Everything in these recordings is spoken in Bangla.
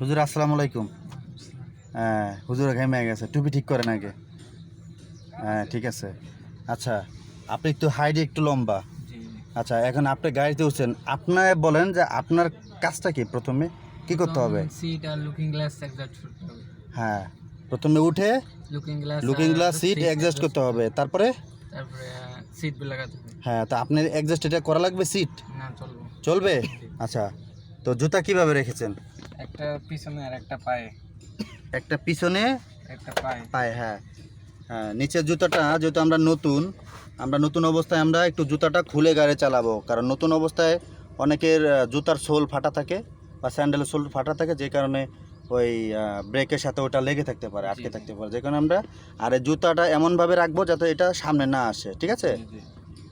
হুজুর আসসালামু আলাইকুম। হ্যাঁ হুজুর ঘেমে গেছে টুপি ঠিক করেন আগে। হ্যাঁ ঠিক আছে। আচ্ছা আপনি একটু হাইট একটু লম্বা। আচ্ছা এখন আপনি গাড়িতে উঠছেন আপনার বলেন যে আপনার কাজটা কি প্রথমে? কি করতে হবে? সিট আর লুকিং গ্লাস অ্যাডজাস্ট করতে হবে। হ্যাঁ প্রথমে উঠে looking glass looking glass seat adjust করতে হবে। তারপরে? তারপরে সিট লাগাতে হবে। হ্যাঁ তো আপনার অ্যাডজাস্ট এটা করা লাগবে সিট না চলবো। চলবে? আচ্ছা তো জুতা কীভাবে রেখেছেন? একটা পিছনে আর একটা পায়ে। একটা পিছনে একটা পায়ে। পায়ে হ্যাঁ। হ্যাঁ নিচের জুতাটা যেহেতু আমরা নতুন আমরা নতুন অবস্থায় আমরা একটু জুতাটা খুলে গাড়ি চালাবো। কারণ নতুন অবস্থায় অনেকের জুতার সোল ফাটা থাকে বা স্যান্ডেলের সোল ফাটা থাকে যে কারণে ওই ব্রেকের সাথে ওটা লেগে থাকতে পারে আটকে থাকতে পারে। যে কারণে আমরা আর এই জুতাটা এমনভাবে রাখব যাতে এটা সামনে না আসে ঠিক আছে।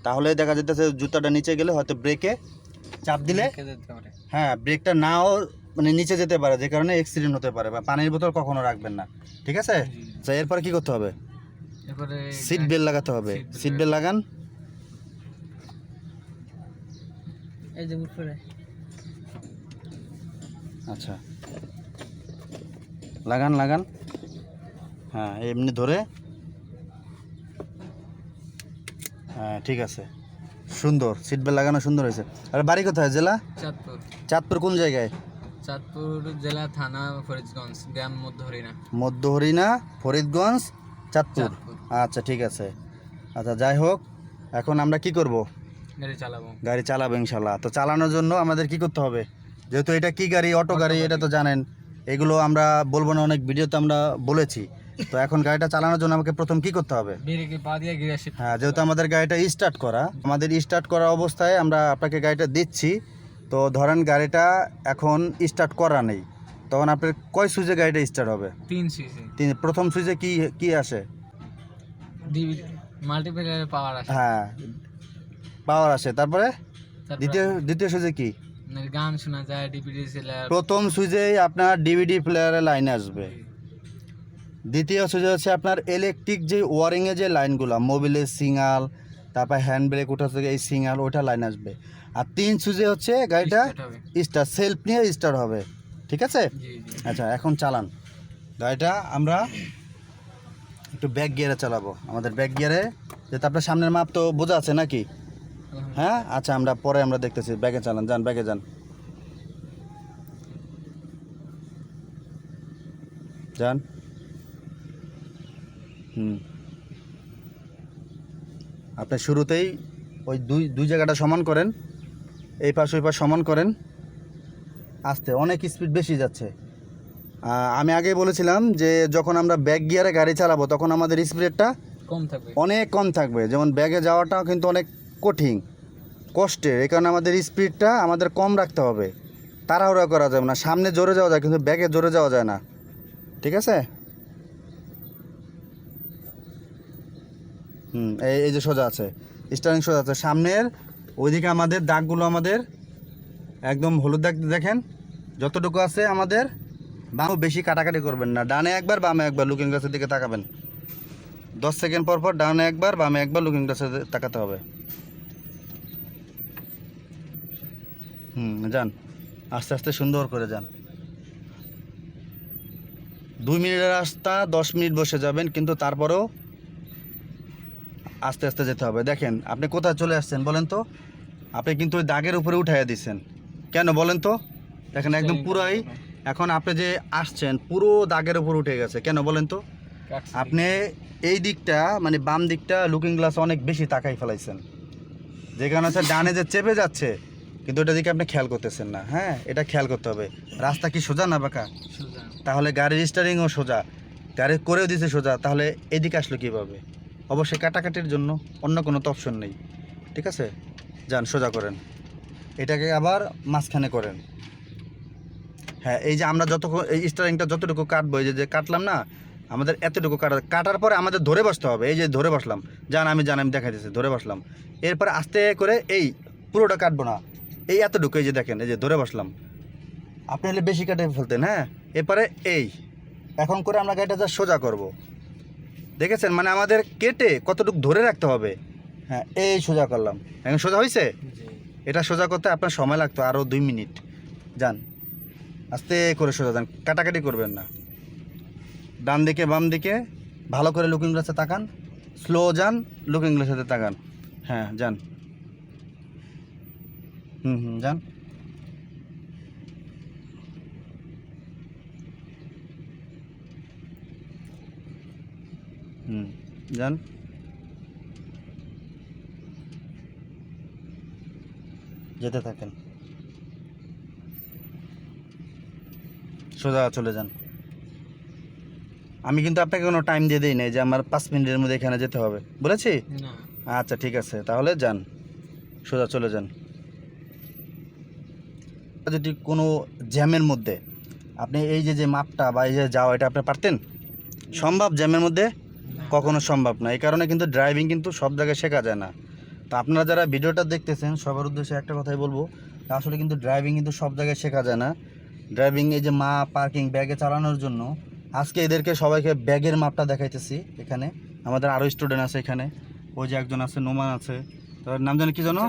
তাহলে দেখা যেতেছে জুতাটা নিচে গেলে হয়তো ব্রেকে চাপ দিলে হ্যাঁ ব্রেকটা নাও মানে নিচে যেতে পারে যে কারণে অ্যাক্সিডেন্ট হতে পারে বা পানির বোতল কখনো রাখবেন না ঠিক আছে। আচ্ছা এরপরে কি করতে হবে? এরপরে সিট বেল্ট লাগাতে হবে। সিট বেল্ট লাগান। এই যে উপরে। আচ্ছা। লাগান লাগান। হ্যাঁ এমনি ধরে। হ্যাঁ ঠিক আছে। সুন্দর। সিট বেল্ট লাগানো সুন্দর হয়েছে। আর বাড়ি কোথায়? জেলা? চাঁদপুর। চাঁদপুর কোন জায়গায়? চাঁদপুর জেলা থানা ফরিদগঞ্জ গ্রাম মধ্য হরিণা। মধ্য হরিণা ফরিদগঞ্জ চাঁদপুর। আচ্ছা ঠিক আছে। আচ্ছা যাই হোক এখন আমরা কি করব? গাড়ি চালাবো। গাড়ি চালাবো ইনশাল্লাহ তো চালানোর জন্য আমাদের কি করতে হবে? যেহেতু এটা কি গাড়ি অটো গাড়ি এটা তো জানেন এগুলো আমরা বলব না অনেক ভিডিওতে আমরা বলেছি। তো এখন গাড়িটা চালানোর জন্য আমাকে প্রথম কি করতে হবে? হ্যাঁ যেহেতু আমাদের গাড়িটা স্টার্ট করা আমাদের স্টার্ট করা অবস্থায় আমরা আপনাকে গাড়িটা দিচ্ছি। তো ধরেন গাড়িটা এখন স্টার্ট করা নেই তখন আপনার কয় সুইচে গাড়িটা স্টার্ট হবে? তিন সিসি তিন প্রথম সুইচে কি কি আসে? ডিভিডি পাওয়ার আছে হ্যাঁ পাওয়ার আসে তারপরে? দ্বিতীয় দ্বিতীয় সুইচে কি? আপনার গান শোনা যায় ডিভিডি প্রথম সুইচেই আপনার ডিভিডি প্লেয়ারে লাইন আসবে। দ্বিতীয় সুইচে হচ্ছে আপনার ইলেকট্রিক যে ওয়ারিংয়ের যে লাইনগুলো মোবিলের সিঙ্গাল তারপর হ্যান্ড ব্রেক ওঠা থেকে এই সিঙ্গাল ওইটা লাইন আসবে। আর তিন সুজে হচ্ছে গাড়িটা স্টার সেলফ নিয়ে স্টার্ট হবে। ঠিক আছে? আচ্ছা এখন চালান। গাড়িটা আমরা একটু ব্যাক গিয়ারে চালাবো। আমাদের ব্যাক গিয়ারে যেহেতু আপনার সামনের মাপ তো বোঝা আছে নাকি? হ্যাঁ? আচ্ছা আমরা পরে আমরা দেখতেছি। ব্যাগে চালান যান ব্যাগে যান। যান। হুম। আপনি শুরুতেই ওই দুই দুই জায়গাটা সমান করেন। এই পাশ ওই পাশ সমান করেন। আস্তে অনেক স্পিড বেশি যাচ্ছে। আমি আগেই বলেছিলাম যে যখন আমরা ব্যাক গিয়ারে গাড়ি চালাবো তখন আমাদের স্পিডটা কম থাকবে। অনেক কম থাকবে। যেমন ব্যাগে যাওয়াটাও কিন্তু অনেক কঠিন কষ্টের। এই কারণে আমাদের স্পিডটা আমাদের কম রাখতে হবে। তাড়াহুড়া করা যাবে না। সামনে জোরে যাওয়া যায় কিন্তু ব্যাগে জোরে যাওয়া যায় না। ঠিক আছে? হুম এই এই যে সোজা আছে স্টারিং সোজা আছে। সামনের ওইদিকে আমাদের দাগগুলো আমাদের একদম হলুদ দাগ দেখেন, যতটুকু আছে আমাদের, বামও বেশি কাটাকাটি করবেন না। ডানে একবার, বামে একবার লুকিং গ্লাসের দিকে তাকাবেন। দশ সেকেন্ড পর পর ডানে একবার, বামে একবার লুকিং গ্লাসে তাকাতে হবে। হুম, যান। আস্তে আস্তে সুন্দর করে যান। দুই মিনিটের রাস্তা দশ মিনিট বসে যাবেন, কিন্তু তারপরেও আস্তে আস্তে যেতে হবে। দেখেন আপনি কোথায় চলে আসছেন বলেন তো? আপনি কিন্তু ওই দাগের উপরে উঠাইয়া দিচ্ছেন কেন বলেন তো? দেখেন একদম পুরাই এখন আপনি যে আসছেন পুরো দাগের উপর উঠে গেছে। কেন বলেন তো? আপনি এই দিকটা মানে বাম দিকটা লুকিং গ্লাস অনেক বেশি তাকাই ফেলাইছেন। যে কারণে হচ্ছে ডানে যে চেপে যাচ্ছে কিন্তু ওটা দিকে আপনি খেয়াল করতেছেন না। হ্যাঁ এটা খেয়াল করতে হবে। রাস্তা কি সোজা না বাঁকা? তাহলে গাড়ির স্টারিংও সোজা। গাড়ি করেও দিছে সোজা তাহলে এদিকে আসলো কীভাবে? অবশ্যই কাটাকাটির জন্য অন্য কোনো তো অপশন নেই। ঠিক আছে? যান, সোজা করেন। এটাকে আবার মাঝখানে করেন। হ্যাঁ এই যে আমরা যত এই স্টারিংটা যতটুকু কাটবো, এই যে কাটলাম না, আমাদের এতটুকু কাটা কাটার পরে আমাদের ধরে বসতে হবে। এই যে, ধরে বসলাম। জান আমি জান আমি দেখাই দিচ্ছি ধরে বসলাম। এরপরে আস্তে করে এই পুরোটা কাটবো না। এই এতটুকু, এই যে দেখেন, এই যে ধরে বসলাম। আপনি হলে বেশি কাটে ফেলতেন হ্যাঁ? এরপরে এই। এখন করে আমরা গাড়িটা যা সোজা করব। দেখেছেন? মানে আমাদের কেটে কতটুকু ধরে রাখতে হবে? হ্যাঁ এই সোজা করলাম। এখন সোজা হয়েছে এটা সোজা করতে আপনার সময় লাগতো আরও দুই মিনিট। যান আস্তে করে সোজা যান কাটাকাটি করবেন না। ডান দিকে বাম দিকে ভালো করে লুকিং গ্লাসে তাকান। স্লো যান লুকিং গ্লাসেতে তাকান। হ্যাঁ যান। হুম হুম যান। হুম যান। যেতে থাকেন। সোজা চলে যান। আমি কিন্তু আপনাকে কোনো টাইম দিয়ে দিই নাই যে আমার পাঁচ মিনিটের মধ্যে এখানে যেতে হবে বলেছি আচ্ছা ঠিক আছে। তাহলে যান। সোজা চলে যান। যদি কোনো জ্যামের মধ্যে আপনি এই যে যে মাপটা বা এই যে যাওয়া এটা আপনি পারতেন? সম্ভব জ্যামের মধ্যে? কখনো সম্ভব না। এই কারণে কিন্তু ড্রাইভিং কিন্তু সব জায়গায় শেখা যায় না। তো আপনারা যারা ভিডিওটা দেখতেছেন সবার উদ্দেশ্যে একটা কথাই বলব আসলে কিন্তু ড্রাইভিং কিন্তু সব জায়গায় শেখা যায় না। ড্রাইভিং এই যে মা পার্কিং ব্যাগে চালানোর জন্য আজকে এদেরকে সবাইকে ব্যাগের মাপটা দেখাইতেছি এখানে। আমাদের আরও স্টুডেন্ট আছে এখানে। ওই যে একজন আছে নোমান আছে। তার নাম জানি কি জানো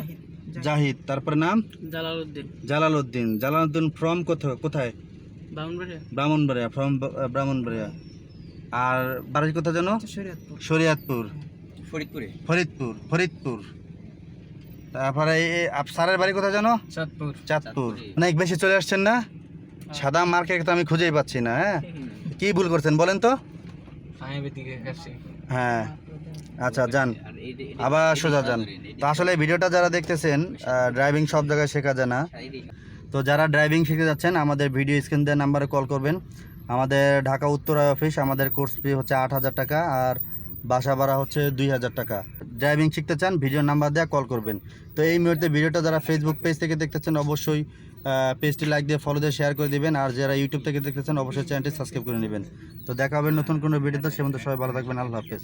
জাহিদ তারপরে নাম? জালালউদ্দিন। জালালউদ্দিন। জালালউদ্দিন ফ্রম কোথায়? কোথায়? বামুনবাড়িয়া। ব্রাহ্মণবাড়িয়া ফ্রম ব্রাহ্মণবাড়িয়া। আর বাড়ি কোথায় জানো শরীয়তপুর। শরিয়াতপুর। ফরিদপুরে। ফরিদপুর ফরিদপুর। তারপরে স্যারের বাড়ি কোথায় জানো চাঁদপুর। চাঁদপুর। অনেক বেশি চলে আসছেন না? সাদা মার্কেট তো আমি খুঁজেই পাচ্ছি না হ্যাঁ? কি ভুল করছেন বলেন তো? হ্যাঁ। আচ্ছা যান। আবার সোজা যান। তো আসলে ভিডিওটা যারা দেখতেছেন ড্রাইভিং সব জায়গায় শেখা যায় না। তো যারা ড্রাইভিং শিখে যাচ্ছেন আমাদের ভিডিও স্ক্রিন দেওয়ার নাম্বারে কল করবেন। আমাদের ঢাকা উত্তরায় অফিস আমাদের কোর্স ফি হচ্ছে আট হাজার টাকা আর বাসা ভাড়া হচ্ছে দুই হাজার টাকা। ড্রাইভিং শিখতে চান ভিডিও নাম্বার দেওয়া কল করবেন। তো এই মুহূর্তে ভিডিওটা যারা ফেসবুক পেজ থেকে দেখতেছেন, অবশ্যই পেজটি লাইক দিয়ে ফলো দিয়ে শেয়ার করে দেবেন। আর যারা ইউটিউব থেকে দেখতেছেন, অবশ্যই চ্যানেলটি সাবস্ক্রাইব করে নেবেন। তো দেখা হবে নতুন কোনো ভিডিওতে সে মধ্যে সবাই ভালো থাকবেন, আল্লাহ হাফেজ।